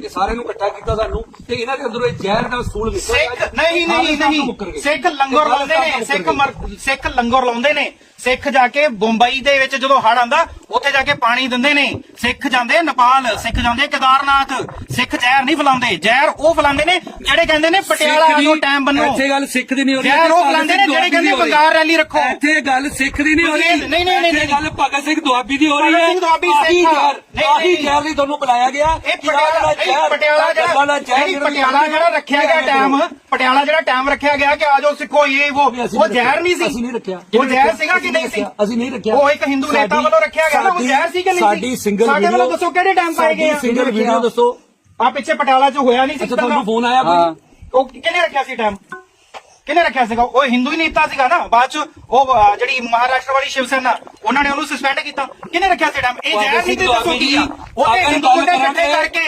ਕਿ ਸਾਰਿਆਂ ਨੂੰ ਇਕੱਠਾ ਕੀਤਾ ਸਾਨੂੰ ਤੇ ਇਹਨਾਂ ਦੇ ਅੰਦਰੋਂ ਇਹ ਜ਼ਹਿਰ ਦਾ ਸੂਲ ਨਿਕਲ ਸਿੱਖ ਨਹੀਂ ਨਹੀਂ ਨਹੀਂ ਸਿੱਖ ਲੰਗਰ ਲਾਉਂਦੇ ਨੇ ਸਿੱਖ ਸਿੱਖ ਲੰਗਰ ਲਾਉਂਦੇ ਨੇ। ਸਿੱਖ ਜਾ ਕੇ ਬੰਬਈ ਦੇ ਵਿੱਚ ਜਦੋਂ ਹੜ ਆਂਦਾ ਉੱਥੇ ਜਾ ਕੇ ਪਾਣੀ ਦਿੰਦੇ ਨੇ। ਸਿੱਖ ਜਾਂਦੇ ਨੇਪਾਲ ਸਿੱਖ ਜਾਂਦੇ ਕੇਦਾਰਨਾਥ ਸਿੱਖ ਜ਼ਹਿਰ ਨਹੀਂ ਫਲਾਉਂਦੇ। ਜ਼ਹਿਰ ਉਹ ਫਲਾਉਂਦੇ ਨੇ ਜਿਹੜੇ ਕਹਿੰਦੇ ਨੇ ਪਟਿਆਲਾ ਨੂੰ ਟਾਈਮ ਬੰਨੋ। ਇੱਥੇ ਗੱਲ ਸਿੱਖ ਦੀ ਨਹੀਂ ਹੋ ਰਹੀ ਜ਼ਹਿਰ ਉਹ ਫਲਾਉਂਦੇ ਨੇ ਭਗਤ ਜਿਹੜੇ ਕਹਿੰਦੇ ਬੰਗਾਰ ਰੈਲੀ ਰੱਖੋ। ਇੱਥੇ ਗੱਲ ਸਿੱਖ ਦੀ ਨਹੀਂ ਹੋ ਰਹੀ। ਨਹੀਂ, ਨਹੀਂ, ਨਹੀਂ, ਗੱਲ ਭਗਤ ਸਿੰਘ ਦੁਆਬੀ ਦੀ ਹੋ ਰਹੀ ਭਗਤ ਹੈ। ਸਿੰਘ ਦੁਆਬੀ ਸਿੱਖ ਆਹੀ। ਜ਼ਹਿਰ ਲਈ ਤੁਹਾਨੂੰ ਬੁਲਾਇਆ ਗਿਆ ਇਹ ਪਟਿਆਲਾ ਪਟਿਆਲਾ ਜਿਹੜਾ ਪਟਿਆਲਾ ਜਿਹੜਾ ਰੱਖਿਆ ਗਿਆ ਟਾਈਮ ਪਟਿਆਲਾ ਜਿਹੜਾ ਟਾਈਮ ਰੱਖਿਆ ਗਿਆ ਕਿ ਆਜੋ ਸਿੱਖੋ ਇਹ ਉਹ ਉਹ ਜ਼ਹਿਰ ਨਹੀਂ ਸੀ। ਅਸੀਂ ਨਹੀਂ ਰੱਖਿਆ। ਉਹ ਜ਼ਹਿਰ ਸੀਗਾ ਕਿ ਨਹੀਂ ਸੀ? ਅਸੀਂ ਨਹੀਂ ਰੱਖਿਆ। ਉਹ ਇੱਕ ਹਿੰਦੂ ਨੇਤਾ ਵੱਲੋਂ ਰੱਖਿਆ ਗਿਆ ਨਾ ਉਹ ਜ਼ਹਿਰ ਸੀ ਕਿ ਨਹੀਂ ਸੀ? ਸਾਡੀ ਸਿੰਗਲ ਸਾਡੇ ਵੱਲੋਂ ਵੀਡੀਓ- ਦੱਸੋ ਕਿਹੜੇ ਟਾਈਮ ਪਾਏ ਗਏ ਆ? ਸਿੰਗਲ ਵੀਡੀਓ ਦੱਸੋ। ਆ ਪਿੱਛੇ ਪਟਿਆਲਾ 'ਚ ਹੋਇਆ ਨਹੀਂ ਸੀ ਅੱਛਾ ਤੁਹਾਨੂੰ ਫੋਨ ਆਇਆ। ਕੋਈ? ਉਹ ਕਿਹਨੇ ਰੱਖਿਆ ਸੀ ਟਾਈਮ ਕਿਹਨੇ ਰੱਖਿਆ ਸੀਗਾ? ਉਹ ਹਿੰਦੂ ਹੀ ਨੇਤਾ ਸੀਗਾ ਨਾ। ਬਾਅਦ ਚ ਉਹ ਜਿਹੜੀ ਮਹਾਰਾਸ਼ਟਰ ਵਾਲੀ ਸ਼ਿਵ ਸੈਨਾ ਉਹਨਾਂ ਨੇ ਉਹਨੂੰ ਸਸਪੈਂਡ ਕੀਤਾ। ਕਿਹਨੇ ਰੱਖਿਆ ਸੀ ਟਾਈਮ ਇਹ ਜ਼ਹਿਰ ਨਹੀਂ ਤੇ ਦੱਸੋ ਕੀ ਆ? ਉਹ ਤੇ ਹਿੰਦੂ ਮੁੰਡੇ ਇਕੱਠੇ ਕਰਕੇ